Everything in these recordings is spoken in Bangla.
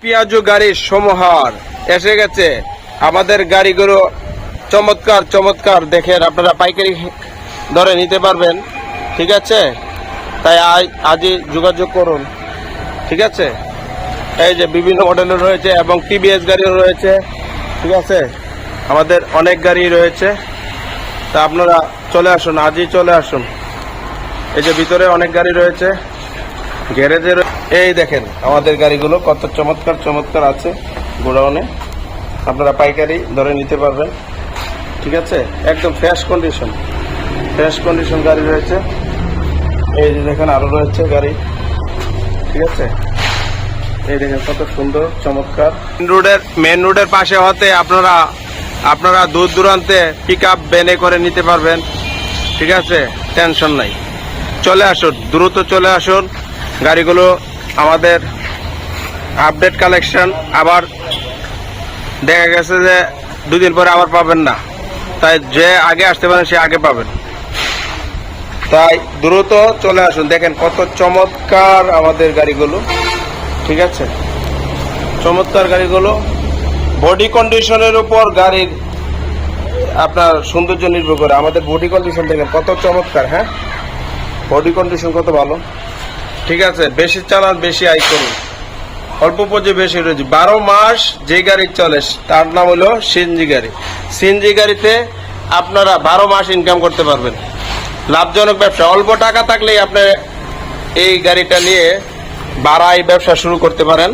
পিয়াজু গাড়ির সমাহার এসে গেছে। আমাদের গাড়িগুলো চমৎকার চমৎকার দেখেন আপনারা পাইকারি ধরে নিতে পারবেন। ঠিক আছে? তাই আজ- আজই যোগাযোগ করুন। ঠিক আছে? এই যে বিভিন্ন মডেলের রয়েছে এবং টিভিএস গাড়িও রয়েছে। ঠিক আছে? আমাদের অনেক গাড়ি রয়েছে। তা আপনারা চলে আসুন, আজই চলে আসুন। এই যে ভিতরে অনেক গাড়ি রয়েছে। গ্যারেজের এই দেখেন, আমাদের গাড়িগুলো কত চমৎকার চমৎকার আছে গোডাউনে। আপনারা পাইকারি ধরে নিতে পারবেন। ঠিক আছে? একদম ফ্রেশ কন্ডিশন ফ্রেশ কন্ডিশন গাড়ি রয়েছে। এই যে দেখেন আরও রয়েছে গাড়ি। ঠিক আছে? এই দেখেন, কত সুন্দর, চমৎকার। মেন রোডের মেন রোডের পাশে হতে আপনারা আপনারা দূর দূরান্তে পিক আপ বেনে করে নিতে পারবেন। ঠিক আছে? টেনশন নাই। চলে আসুন, দ্রুত চলে আসুন। গাড়িগুলো আমাদের আপডেট কালেকশন আবার দেখা গেছে যে দুদিন পরে আবার পাবেন না। তাই যে আগে আসতে পারেন, সে আগে পাবেন। তাই দ্রুত চলে আসুন। দেখেন কত চমৎকার আমাদের গাড়িগুলো। ঠিক আছে? চমৎকার গাড়িগুলো। বডি কন্ডিশনের উপর গাড়ির আপনার সৌন্দর্য নির্ভর করে। আমাদের বডি কন্ডিশন দেখেন কত চমৎকার হ্যাঁ? বডি কন্ডিশন কত ভালো। ঠিক আছে, বেশি চালান, বেশি আয় করুন। অল্প পুঁজি বেশি রয়েছে। বারো মাস যে গাড়ি চলে, তার নাম হলো সিএনজি গাড়ি। সিএনজি গাড়িতে আপনারা বারো মাস ইনকাম করতে পারবেন। লাভজনক ব্যবসা। অল্প টাকা থাকলেই আপনি এই গাড়িটা নিয়ে বাড়াই ব্যবসা শুরু করতে পারেন।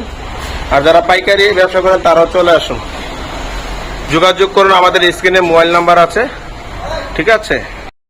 আর যারা পাইকারি ব্যবসা করেন, তারাও চলে আসুন। যোগাযোগ করুন, আমাদের স্ক্রিনে মোবাইল নাম্বার আছে। ঠিক আছে?